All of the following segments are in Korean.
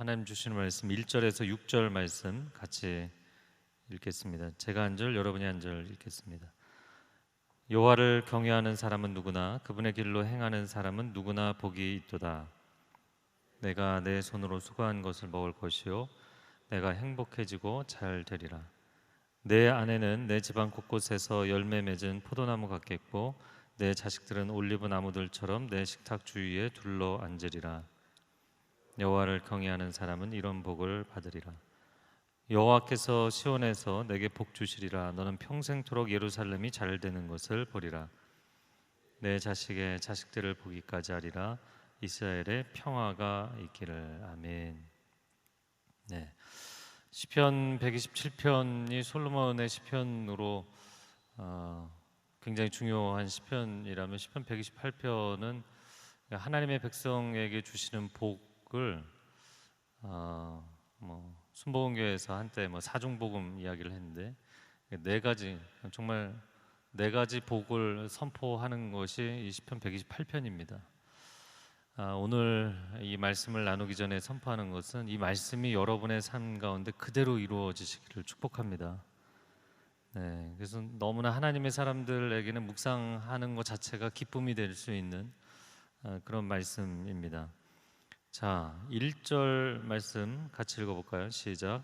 하나님 주시는 말씀 1절에서 6절 말씀 같이 읽겠습니다. 제가 한 절, 여러분이 한 절 읽겠습니다. 여호와를 경외하는 사람은 누구나 그분의 길로 행하는 사람은 누구나 복이 있도다. 내가 내 손으로 수고한 것을 먹을 것이요 내가 행복해지고 잘 되리라. 내 안에는 내 집안 곳곳에서 열매 맺은 포도나무 같겠고 내 자식들은 올리브 나무들처럼 내 식탁 주위에 둘러 앉으리라. 여호와를 경외하는 사람은 이런 복을 받으리라. 여호와께서 시온에서 내게 복 주시리라. 너는 평생토록 예루살렘이 잘 되는 것을 보리라. 내 자식의 자식들을 보기까지 하리라. 이스라엘의 평화가 있기를 아멘. 네. 시편 127편이 솔로몬의 시편으로 어, 굉장히 중요한 시편이라면 시편 128편은 하나님의 백성에게 주시는 복 을 어, 뭐 순복음교회에서 한때 뭐 사중복음 이야기를 했는데 네 가지 정말 네 가지 복을 선포하는 것이 이 시편 128편입니다. 아, 오늘 이 말씀을 나누기 전에 선포하는 것은 이 말씀이 여러분의 삶 가운데 그대로 이루어지시기를 축복합니다. 네, 그래서 너무나 하나님의 사람들에게는 묵상하는 것 자체가 기쁨이 될 수 있는 아, 그런 말씀입니다. 자, 1절 말씀 같이 읽어 볼까요? 시작.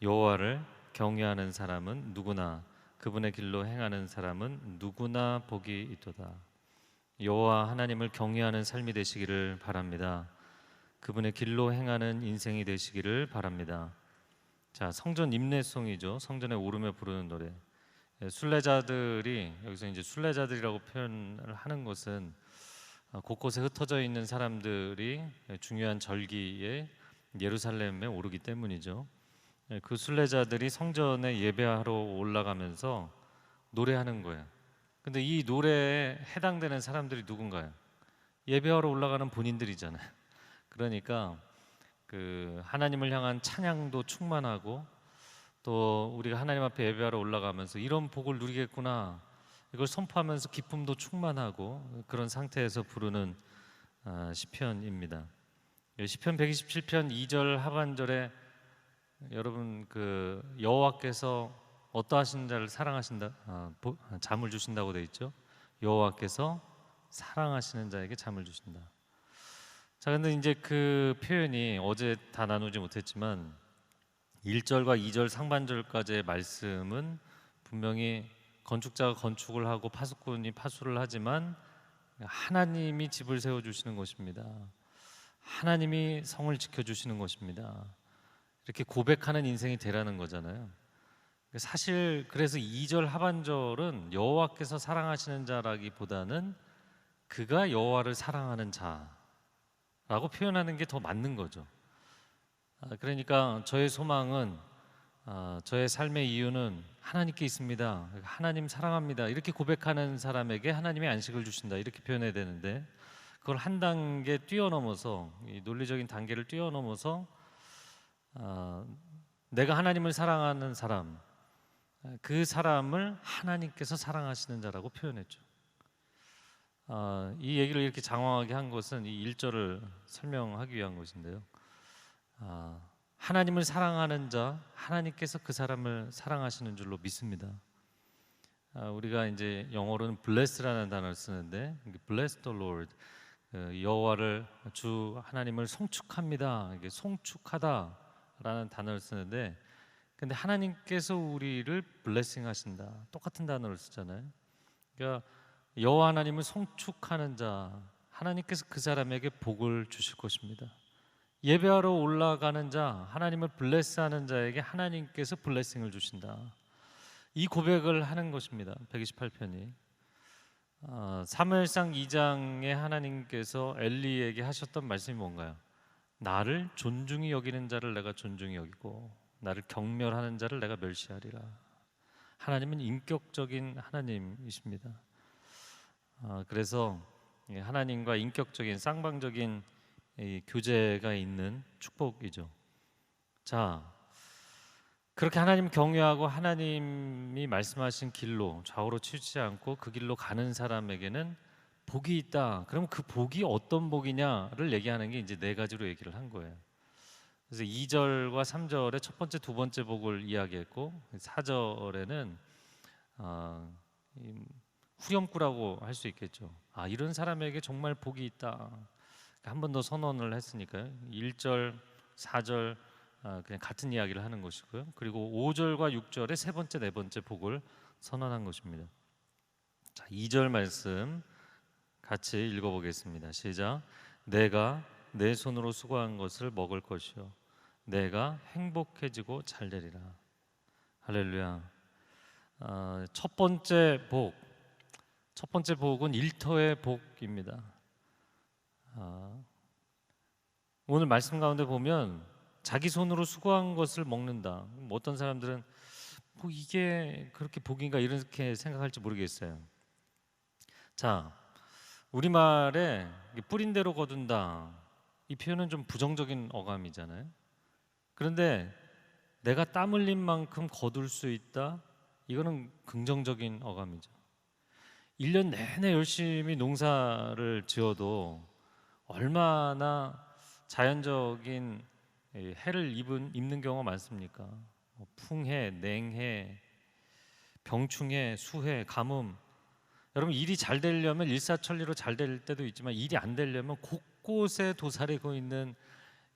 여호와를 경외하는 사람은 누구나 그분의 길로 행하는 사람은 누구나 복이 있도다. 여호와 하나님을 경외하는 삶이 되시기를 바랍니다. 그분의 길로 행하는 인생이 되시기를 바랍니다. 자, 성전 임내송이죠. 성전에 오르며 부르는 노래. 예, 순례자들이 여기서 이제 순례자들이라고 표현을 하는 것은 어, 곳곳에 흩어져 있는 사람들이 중요한 절기에 예루살렘에 오르기 때문이죠. 예, 그 순례자들이 성전에 예배하러 올라가면서 노래하는 거예요. 근데 이 노래에 해당되는 사람들이 누군가요? 예배하러 올라가는 본인들이잖아요. 그러니까 그 하나님을 향한 찬양도 충만하고 또 우리가 하나님 앞에 예배하러 올라가면서 이런 복을 누리겠구나 이걸 선포하면서 기쁨도 충만하고 그런 상태에서 부르는 아, 시편입니다. 예, 시편 127편 2절 하반절에 여러분 그 여호와께서 어떠하신 자를 사랑하신다 아, 보, 잠을 주신다고 돼 있죠. 여호와께서 사랑하시는 자에게 잠을 주신다. 자, 근데 이제 그 표현이 어제 다 나누지 못했지만 1절과 2절 상반절까지의 말씀은 분명히 건축자가 건축을 하고 파수꾼이 파수를 하지만 하나님이 집을 세워 주시는 것입니다. 하나님이 성을 지켜 주시는 것입니다. 이렇게 고백하는 인생이 되라는 거잖아요. 사실 그래서 2절 하반절은 여호와께서 사랑하시는 자라기보다는 그가 여호와를 사랑하는 자라고 표현하는 게 더 맞는 거죠. 아, 그러니까 저의 소망은 아, 저의 삶의 이유는 하나님께 있습니다. 하나님 사랑합니다. 이렇게 고백하는 사람에게 하나님이 안식을 주신다. 이렇게 표현해야 되는데 그걸 한 단계 뛰어넘어서 논리적인 단계를 뛰어넘어서 아, 내가 하나님을 사랑하는 사람, 그 사람을 하나님께서 사랑하시는 자라고 표현했죠. 아, 이 얘기를 이렇게 장황하게 한 것은 이 1절을 설명하기 위한 것인데요. 아, 하나님을 사랑하는 자, 하나님께서 그 사람을 사랑하시는 줄로 믿습니다. 아, 우리가 이제 영어로는 bless라는 단어를 쓰는데 bless the Lord 그 여호와를 주 하나님을 송축합니다. 이게 송축하다라는 단어를 쓰는데 근데 하나님께서 우리를 블레싱 하신다. 똑같은 단어를 쓰잖아요. 그러니까 여호와 하나님을 송축하는 자 하나님께서 그 사람에게 복을 주실 것입니다. 예배하러 올라가는 자, 하나님을 블레스하는 자에게 하나님께서 블레싱을 주신다. 이 고백을 하는 것입니다. 128편이. 어, 사무엘상 2장에 하나님께서 엘리에게 하셨던 말씀이 뭔가요? 나를 존중히 여기는 자를 내가 존중히 여기고 나를 경멸하는 자를 내가 멸시하리라. 하나님은 인격적인 하나님이십니다. 어, 그래서 하나님과 인격적인 쌍방적인 교제가 있는 축복이죠. 자, 그렇게 하나님 경외하고 하나님이 말씀하신 길로 좌우로 치우치지 않고 그 길로 가는 사람에게는 복이 있다. 그럼 그 복이 어떤 복이냐를 얘기하는 게 이제 네 가지로 얘기를 한 거예요. 그래서 2절과 3절에 첫 번째, 두 번째 복을 이야기했고 4절에는 어, 이 후렴구라고 할 수 있겠죠. 아 이런 사람에게 정말 복이 있다. 한 번 더 선언을 했으니까요. 1절, 4절 아, 그냥 같은 이야기를 하는 것이고요. 그리고 5절과 6절에 세 번째, 네 번째 복을 선언한 것입니다. 자, 2절 말씀 같이 읽어보겠습니다. 시작. 내가 내 손으로 수고한 것을 먹을 것이요, 내가 행복해지고 잘 되리라. 할렐루야. 아, 첫 번째 복, 첫 번째 복은 일터의 복입니다. 아, 오늘 말씀 가운데 보면 자기 손으로 수고한 것을 먹는다. 뭐 어떤 사람들은 뭐 이게 그렇게 복인가 이렇게 생각할지 모르겠어요. 자, 우리 말에 뿌린 대로 거둔다. 이 표현은 좀 부정적인 어감이잖아요. 그런데 내가 땀 흘린 만큼 거둘 수 있다. 이거는 긍정적인 어감이죠. 1년 내내 열심히 농사를 지어도 얼마나 자연적인 해를 입은 입는 경우가 많습니까? 뭐 풍해, 냉해, 병충해, 수해, 가뭄. 여러분 일이 잘 되려면 일사천리로 잘 될 때도 있지만 일이 안 되려면 곳곳에 도사리고 있는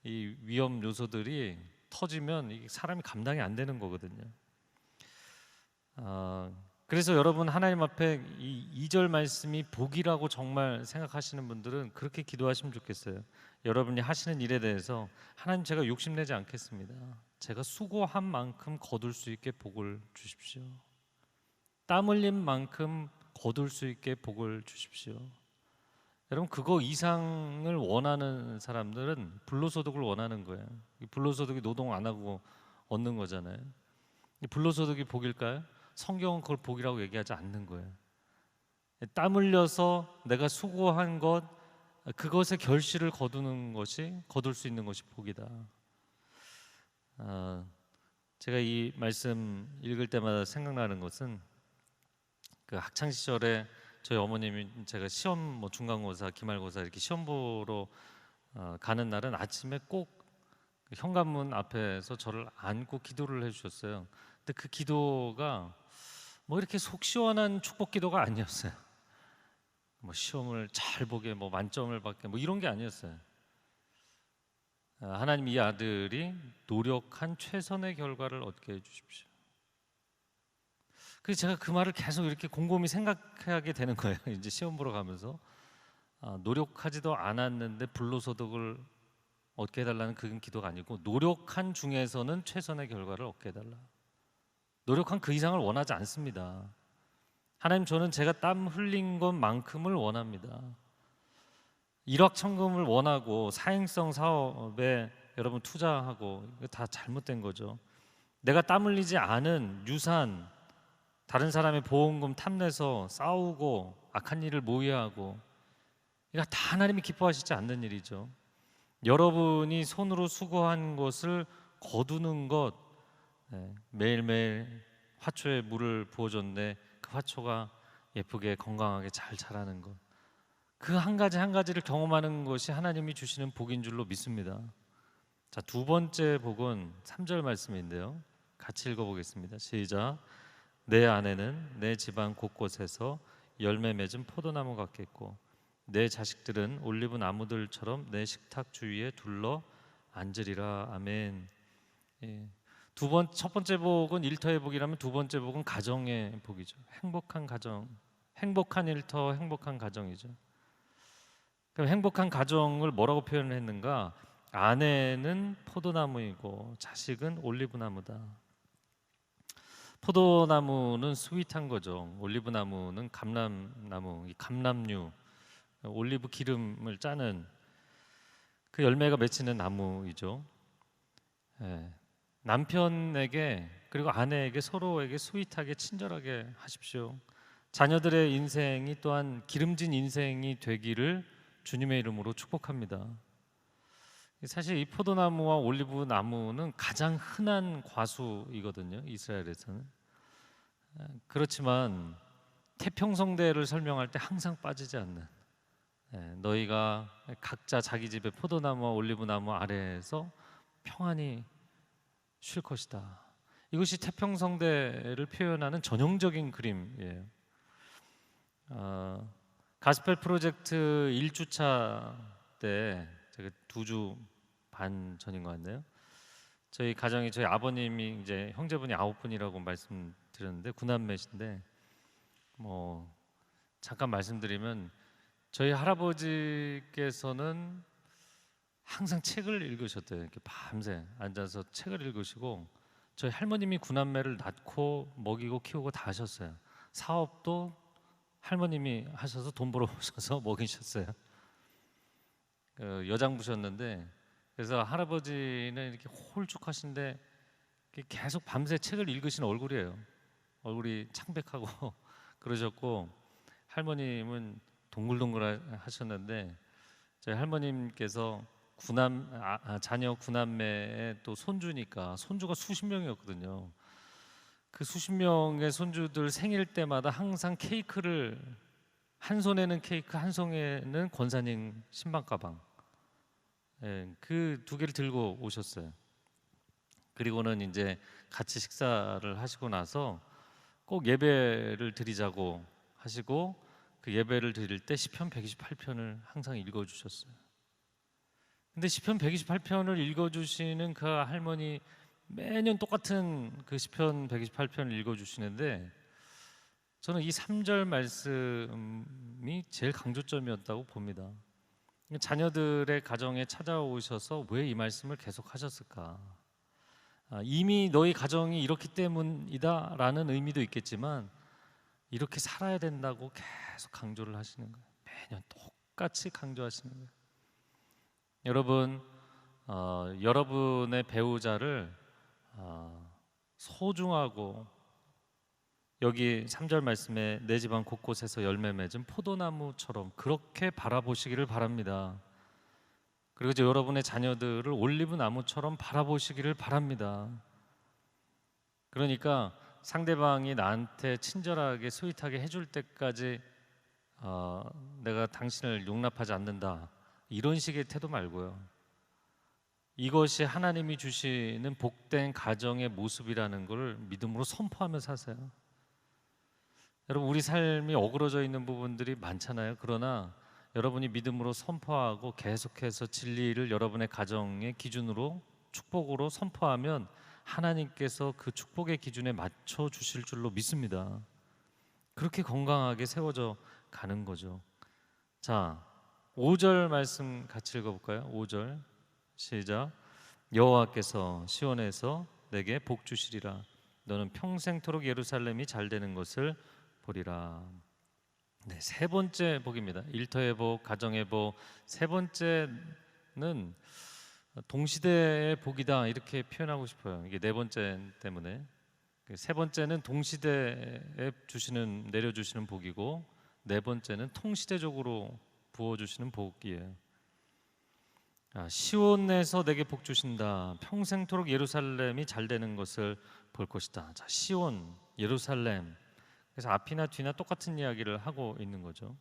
이 위험 요소들이 터지면 이 사람이 감당이 안 되는 거거든요. 아, 그래서 여러분 하나님 앞에 이 2절 말씀이 복이라고 정말 생각하시는 분들은 그렇게 기도하시면 좋겠어요. 여러분이 하시는 일에 대해서 하나님 제가 욕심내지 않겠습니다. 제가 수고한 만큼 거둘 수 있게 복을 주십시오. 땀 흘린 만큼 거둘 수 있게 복을 주십시오. 여러분 그거 이상을 원하는 사람들은 불로소득을 원하는 거예요. 불로소득이 노동 안 하고 얻는 거잖아요. 불로소득이 복일까요? 성경은 그걸 복이라고 얘기하지 않는 거예요. 땀 흘려서 내가 수고한 것 그것의 결실을 거두는 것이 거둘 수 있는 것이 복이다. 아, 제가 이 말씀 읽을 때마다 생각나는 것은 그 학창 시절에 저희 어머님이 제가 시험 뭐 중간고사, 기말고사 이렇게 시험 보러 어, 가는 날은 아침에 꼭그 현관문 앞에서 저를 안고 기도를 해주셨어요. 근데 그 기도가 뭐 이렇게 속 시원한 축복 기도가 아니었어요. 뭐 시험을 잘 보게 뭐 만점을 받게 뭐 이런 게 아니었어요. 아, 하나님 이 아들이 노력한 최선의 결과를 얻게 해 주십시오. 그래서 제가 그 말을 계속 이렇게 곰곰이 생각하게 되는 거예요. 이제 시험 보러 가면서 아, 노력하지도 않았는데 불로소득을 얻게 해달라는 그건 기도가 아니고 노력한 중에서는 최선의 결과를 얻게 해달라. 노력한 그 이상을 원하지 않습니다. 하나님 저는 제가 땀 흘린 것만큼을 원합니다. 일확천금을 원하고 사행성 사업에 여러분 투자하고 다 잘못된 거죠. 내가 땀 흘리지 않은 유산 다른 사람의 보험금 탐내서 싸우고 악한 일을 모의하고 이거 다 하나님이 기뻐하시지 않는 일이죠. 여러분이 손으로 수고한 것을 거두는 것 네, 매일매일 화초에 물을 부어줬는데 그 화초가 예쁘게 건강하게 잘 자라는 것. 그 한 가지 한 가지를 경험하는 것이 하나님이 주시는 복인 줄로 믿습니다. 자, 두 번째 복은 3절 말씀인데요. 같이 읽어 보겠습니다. 시작. 내 아내는 내 집안 곳곳에서 열매 맺은 포도나무 같겠고 내 자식들은 올리브 나무들처럼 내 식탁 주위에 둘러 앉으리라. 아멘. 예. 두 번, 첫 번째 복은 일터의 복이라면 두 번째 복은 가정의 복이죠. 행복한 가정, 행복한 일터, 행복한 가정이죠. 그럼 행복한 가정을 뭐라고 표현을 했는가? 아내는 포도나무이고 자식은 올리브나무다. 포도나무는 스윗한 거죠. 올리브나무는 감람나무, 감람류, 올리브 기름을 짜는 그 열매가 맺히는 나무이죠. 예. 남편에게 그리고 아내에게 서로에게 스윗하게 친절하게 하십시오. 자녀들의 인생이 또한 기름진 인생이 되기를 주님의 이름으로 축복합니다. 사실 이 포도나무와 올리브 나무는 가장 흔한 과수이거든요. 이스라엘에서는. 그렇지만 태평성대를 설명할 때 항상 빠지지 않는 예, 너희가 각자 자기 집의 포도나무와 올리브 나무 아래에서 평안히 쉴 것이다. 이것이 태평성대를 표현하는 전형적인 그림이에요. 어, 가스펠 프로젝트 1주차 때 제가 두 주 반 전인 것 같네요. 저희 가정이 저희 아버님이 이제 형제분이 아홉 분이라고 말씀드렸는데 구남매신데 뭐 잠깐 말씀드리면 저희 할아버지께서는 항상 책을 읽으셨대요. 이렇게 밤새 앉아서 책을 읽으시고 저희 할머님이 구남매를 낳고 먹이고 키우고 다 하셨어요. 사업도 할머님이 하셔서 돈 벌어 오셔서 먹이셨어요. 그 여장부셨는데 그래서 할아버지는 이렇게 홀쭉하신데 계속 밤새 책을 읽으신 얼굴이에요. 얼굴이 창백하고 그러셨고 할머님은 동글동글 하셨는데 저희 할머님께서 구남 아, 아, 자녀 구남매의 또 손주니까 손주가 수십 명이었거든요. 그 수십 명의 손주들 생일 때마다 항상 케이크를 한 손에는 케이크, 한 손에는 권사님 신방 가방. 예, 그 두 개를 들고 오셨어요. 그리고는 이제 같이 식사를 하시고 나서 꼭 예배를 드리자고 하시고 그 예배를 드릴 때 시편 128편을 항상 읽어 주셨어요. 근데 시편 128편을 읽어 주시는 그 할머니 매년 똑같은 그 시편 128편을 읽어 주시는데 저는 이 3절 말씀이 제일 강조점이었다고 봅니다. 자녀들의 가정에 찾아오셔서 왜 이 말씀을 계속 하셨을까? 아, 이미 너희 가정이 이렇기 때문이다라는 의미도 있겠지만 이렇게 살아야 된다고 계속 강조를 하시는 거예요. 매년 똑같이 강조하시는 거예요. 여러분, 어, 여러분의 배우자를 어, 소중하고 여기 3절 말씀에 내 집안 곳곳에서 열매 맺은 포도나무처럼 그렇게 바라보시기를 바랍니다. 그리고 이제 여러분의 자녀들을 올리브 나무처럼 바라보시기를 바랍니다. 그러니까 상대방이 나한테 친절하게 스윗하게 해줄 때까지 어, 내가 당신을 용납하지 않는다 이런 식의 태도 말고요. 이것이 하나님이 주시는 복된 가정의 모습이라는 것을 믿음으로 선포하며 사세요. 여러분 우리 삶이 어그러져 있는 부분들이 많잖아요. 그러나 여러분이 믿음으로 선포하고 계속해서 진리를 여러분의 가정의 기준으로 축복으로 선포하면 하나님께서 그 축복의 기준에 맞춰 주실 줄로 믿습니다. 그렇게 건강하게 세워져 가는 거죠. 자, 5절 말씀 같이 읽어 볼까요? 5절. 시작. 여호와께서 시온에서 내게 복 주시리라. 너는 평생토록 예루살렘이 잘 되는 것을 보리라. 네, 세 번째 복입니다. 일터의 복, 가정의 복. 세 번째는 동시대의 복이다 이렇게 표현하고 싶어요. 이게 네 번째 때문에 그세 번째는 동시대에 주시는 내려 주시는 복이고 네 번째는 통시대적으로 부어 주시는 복이에요. 아, 시온에서 내게 복 주신다. 평생토록 예루살렘이 잘 되는 것을 볼 것이다. 자, 시온, 예루살렘. 그래서 앞이나 뒤나 똑같은 이야기를 하고 있는 거죠.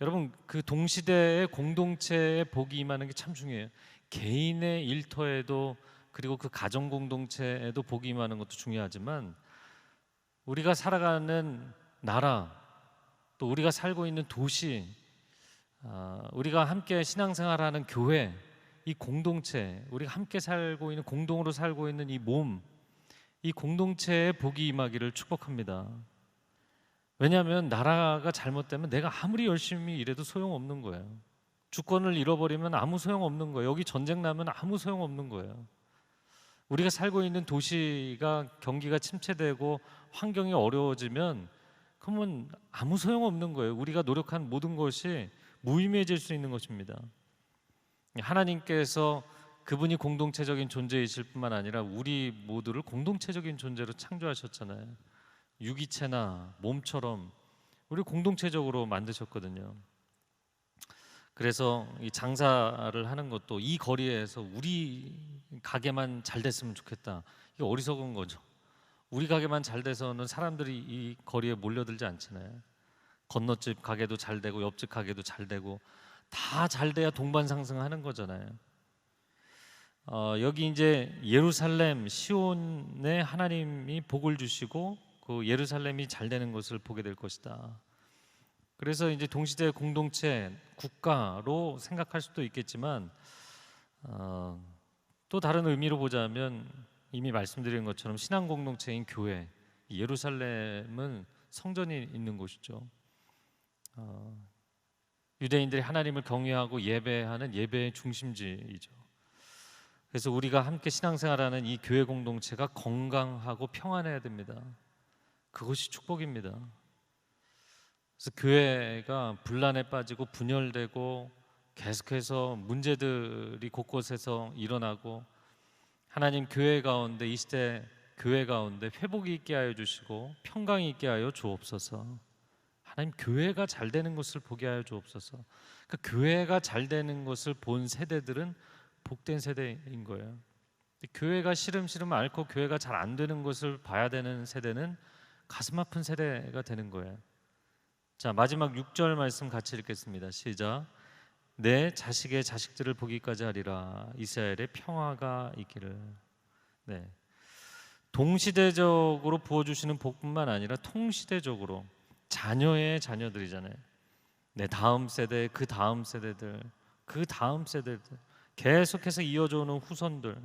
여러분 그 동시대의 공동체의 복이 임하는 게 참 중요해요. 개인의 일터에도 그리고 그 가정 공동체에도 복이 임하는 것도 중요하지만 우리가 살아가는 나라 또 우리가 살고 있는 도시 아, 우리가 함께 신앙생활하는 교회 이 공동체 우리가 함께 살고 있는 공동으로 살고 있는 이 몸 이 공동체의 복이 임하기를 축복합니다. 왜냐하면 나라가 잘못되면 내가 아무리 열심히 일해도 소용없는 거예요. 주권을 잃어버리면 아무 소용없는 거예요. 여기 전쟁 나면 아무 소용없는 거예요. 우리가 살고 있는 도시가 경기가 침체되고 환경이 어려워지면 그러면 아무 소용없는 거예요. 우리가 노력한 모든 것이 무의미해질 수 있는 것입니다. 하나님께서 그분이 공동체적인 존재이실 뿐만 아니라 우리 모두를 공동체적인 존재로 창조하셨잖아요. 유기체나 몸처럼 우리 공동체적으로 만드셨거든요. 그래서 이 장사를 하는 것도 이 거리에서 우리 가게만 잘 됐으면 좋겠다. 이게 어리석은 거죠. 우리 가게만 잘 돼서는 사람들이 이 거리에 몰려들지 않잖아요. 건너집 가게도 잘 되고 옆집 가게도 잘 되고 다 잘 돼야 동반 상승하는 거잖아요. 어, 여기 이제 예루살렘 시온에 하나님이 복을 주시고 그 예루살렘이 잘 되는 것을 보게 될 것이다. 그래서 이제 동시대 공동체 국가로 생각할 수도 있겠지만 어, 또 다른 의미로 보자면 이미 말씀드린 것처럼 신앙 공동체인 교회 예루살렘은 성전이 있는 곳이죠. 어, 유대인들이 하나님을 경외하고 예배하는 예배의 중심지이죠. 그래서 우리가 함께 신앙생활하는 이 교회 공동체가 건강하고 평안해야 됩니다. 그것이 축복입니다. 그래서 교회가 분란에 빠지고 분열되고 계속해서 문제들이 곳곳에서 일어나고 하나님 교회 가운데 이 시대 교회 가운데 회복이 있게 하여 주시고 평강이 있게 하여 주옵소서. 하나님 교회가 잘 되는 것을 보게 하여 주옵소서. 그 교회가 잘 되는 것을 본 세대들은 복된 세대인 거예요. 교회가 시름시름 앓고 교회가 잘 안 되는 것을 봐야 되는 세대는 가슴 아픈 세대가 되는 거예요. 자 마지막 6절 말씀 같이 읽겠습니다. 시작. 내 자식의 자식들을 보기까지 하리라 이스라엘의 평화가 있기를. 네. 동시대적으로 부어 주시는 복뿐만 아니라 통시대적으로 자녀의 자녀들이잖아요. 내 다음 세대, 그 다음 세대들, 그 다음 세대들 계속해서 이어져 오는 후손들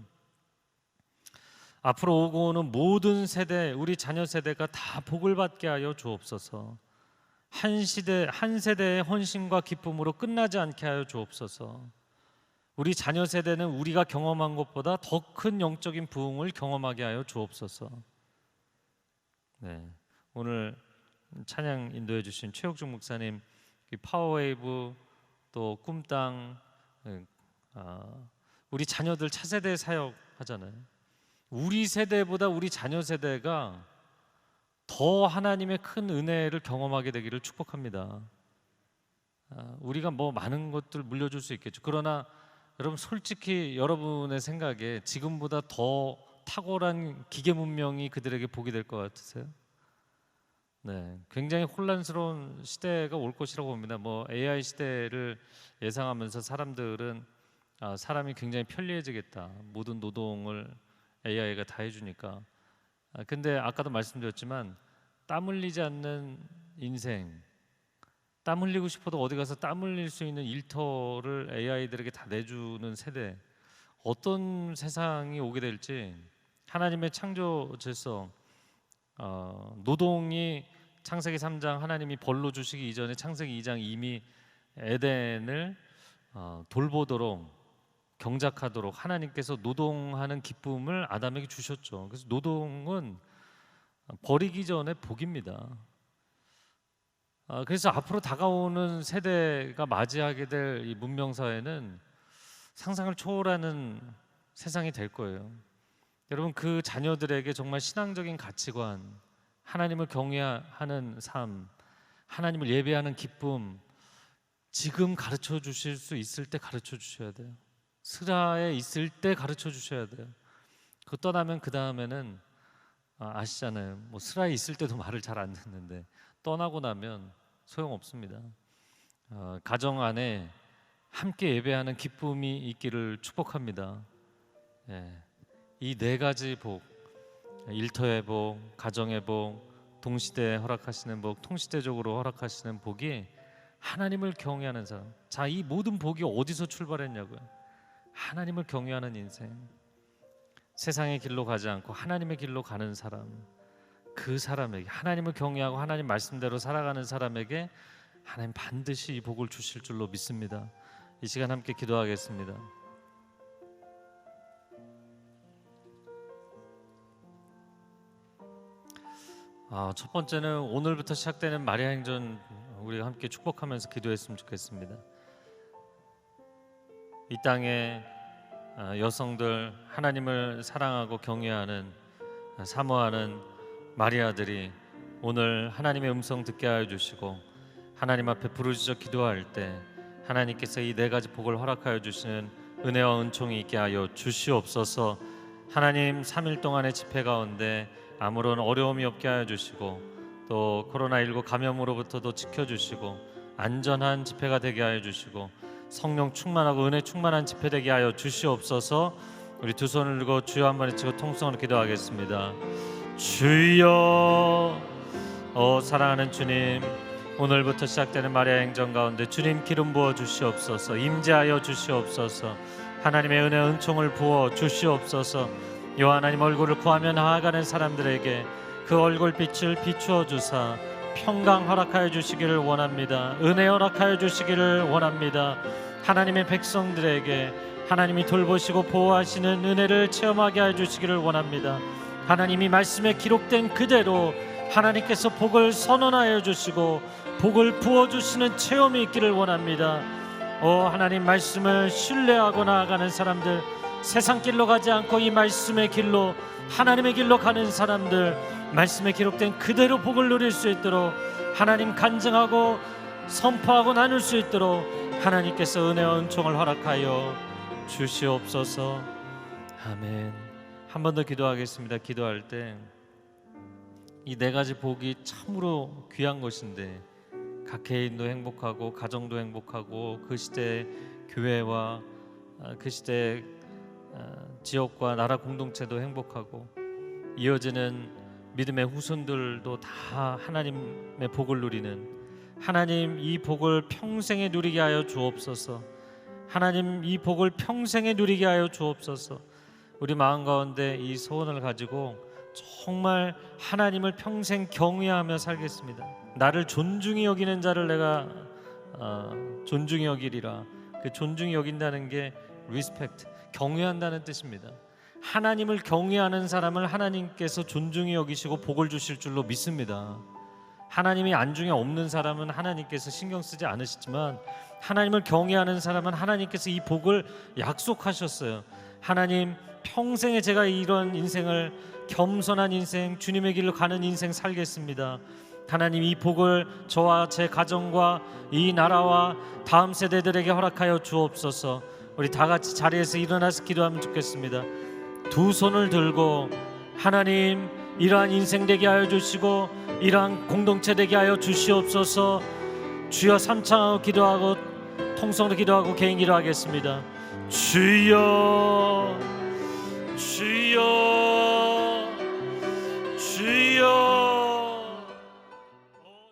앞으로 오고 오는 모든 세대 우리 자녀 세대가 다 복을 받게 하여 주옵소서. 한 시대 한 세대의 헌신과 기쁨으로 끝나지 않게 하여 주옵소서. 우리 자녀 세대는 우리가 경험한 것보다 더 큰 영적인 부흥을 경험하게 하여 주옵소서. 네. 오늘 찬양 인도해 주신 최혁중 목사님 파워웨이브 또 꿈땅 아, 우리 자녀들 차세대 사역 하잖아요. 우리 세대보다 우리 자녀 세대가 더 하나님의 큰 은혜를 경험하게 되기를 축복합니다. 아, 우리가 뭐 많은 것들 물려줄 수 있겠죠. 그러나 여러분 솔직히 여러분의 생각에 지금보다 더 탁월한 기계 문명이 그들에게 복이 될 것 같으세요? 네, 굉장히 혼란스러운 시대가 올 것이라고 봅니다. 뭐 AI 시대를 예상하면서 사람들은 아, 사람이 굉장히 편리해지겠다. 모든 노동을 AI가 다 해주니까. 아, 근데 아까도 말씀드렸지만 땀 흘리지 않는 인생, 땀 흘리고 싶어도 어디 가서 땀 흘릴 수 있는 일터를 AI들에게 다 내주는 세대. 어떤 세상이 오게 될지 하나님의 창조 질서, 어, 노동이 창세기 3장 하나님이 벌로 주시기 이전에 창세기 2장 이미 에덴을 어, 돌보도록 경작하도록 하나님께서 노동하는 기쁨을 아담에게 주셨죠. 그래서 노동은 버리기 전에 복입니다. 아, 그래서 앞으로 다가오는 세대가 맞이하게 될 이 문명 사회는 상상을 초월하는 세상이 될 거예요. 여러분 그 자녀들에게 정말 신앙적인 가치관, 하나님을 경외하는 삶, 하나님을 예배하는 기쁨 지금 가르쳐 주실 수 있을 때 가르쳐 주셔야 돼요. 스라에 있을 때 가르쳐 주셔야 돼요. 그 떠나면 그 다음에는 아, 시잖아요 뭐 스라에 있을 때도 말을 잘 안 듣는데 떠나고 나면 소용 없습니다. 어, 가정 안에 함께 예배하는 기쁨이 있기를 축복합니다. 예, 이 네 가지 복, 일터의 복, 가정의 복, 동시대 허락하시는 복, 통시대적으로 허락하시는 복이 하나님을 경외하는 사람. 자, 이 모든 복이 어디서 출발했냐고요? 하나님을 경외하는 인생, 세상의 길로 가지 않고 하나님의 길로 가는 사람, 그 사람에게 하나님을 경외하고 하나님 말씀대로 살아가는 사람에게 하나님 반드시 이 복을 주실 줄로 믿습니다. 이 시간 함께 기도하겠습니다. 아, 첫 번째는 오늘부터 시작되는 마리아 행전 우리가 함께 축복하면서 기도했으면 좋겠습니다. 이 땅에 아, 여성들 하나님을 사랑하고 경외하는 아, 사모하는 마리아들이 오늘 하나님의 음성 듣게 하여 주시고 하나님 앞에 부르짖어 기도할 때 하나님께서 이 네 가지 복을 허락하여 주시는 은혜와 은총이 있게 하여 주시옵소서. 하나님 3일 동안의 집회 가운데 아무런 어려움이 없게 하여 주시고 또 코로나19 감염으로부터도 지켜 주시고 안전한 집회가 되게 하여 주시고 성령 충만하고 은혜 충만한 집회 되게 하여 주시옵소서. 우리 두 손을 들고 주여 한 번 외치고 통성으로 기도하겠습니다. 주여, 어 사랑하는 주님, 오늘부터 시작되는 마리아 행정 가운데 주님 기름 부어 주시옵소서, 임재하여 주시옵소서, 하나님의 은혜 은총을 부어 주시옵소서. 요 하나님 얼굴을 구하며 나아가는 사람들에게 그 얼굴 빛을 비추어 주사 평강 허락하여 주시기를 원합니다. 은혜 허락하여 주시기를 원합니다. 하나님의 백성들에게 하나님이 돌보시고 보호하시는 은혜를 체험하게 해 주시기를 원합니다. 하나님이 말씀에 기록된 그대로 하나님께서 복을 선언하여 주시고 복을 부어 주시는 체험이 있기를 원합니다. 오 하나님 말씀을 신뢰하고 나아가는 사람들 세상 길로 가지 않고 이 말씀의 길로 하나님의 길로 가는 사람들 말씀에 기록된 그대로 복을 누릴 수 있도록 하나님 간증하고 선포하고 나눌 수 있도록 하나님께서 은혜와 은총을 허락하여 주시옵소서. 아멘. 한 번 더 기도하겠습니다. 기도할 때 이 네 가지 복이 참으로 귀한 것인데 각 개인도 행복하고 가정도 행복하고 그 시대 교회와 아, 그 시대 아, 지역과 나라 공동체도 행복하고 이어지는 믿음의 후손들도 다 하나님의 복을 누리는 하나님 이 복을 평생에 누리게 하여 주옵소서. 하나님 이 복을 평생에 누리게 하여 주옵소서. 우리 마음 가운데 이 소원을 가지고 정말 하나님을 평생 경외하며 살겠습니다. 나를 존중히 여기는 자를 내가 어, 존중히 여기리라. 그 존중히 여긴다는 게 respect, 경외한다는 뜻입니다. 하나님을 경외하는 사람을 하나님께서 존중히 여기시고 복을 주실 줄로 믿습니다. 하나님이 안중에 없는 사람은 하나님께서 신경 쓰지 않으시지만 하나님을 경외하는 사람은 하나님께서 이 복을 약속하셨어요. 하나님 평생에 제가 이런 인생을 겸손한 인생, 주님의 길로 가는 인생 살겠습니다. 하나님 이 복을 저와 제 가정과 이 나라와 다음 세대들에게 허락하여 주옵소서. 우리 다 같이 자리에서 일어나서 기도하면 좋겠습니다. 두 손을 들고 하나님 이러한 인생 되게 하여 주시고 이러한 공동체 되게 하여 주시옵소서. 주여 삼창하고 기도하고 통성으로 기도하고 개인 기도하겠습니다. 주여 주여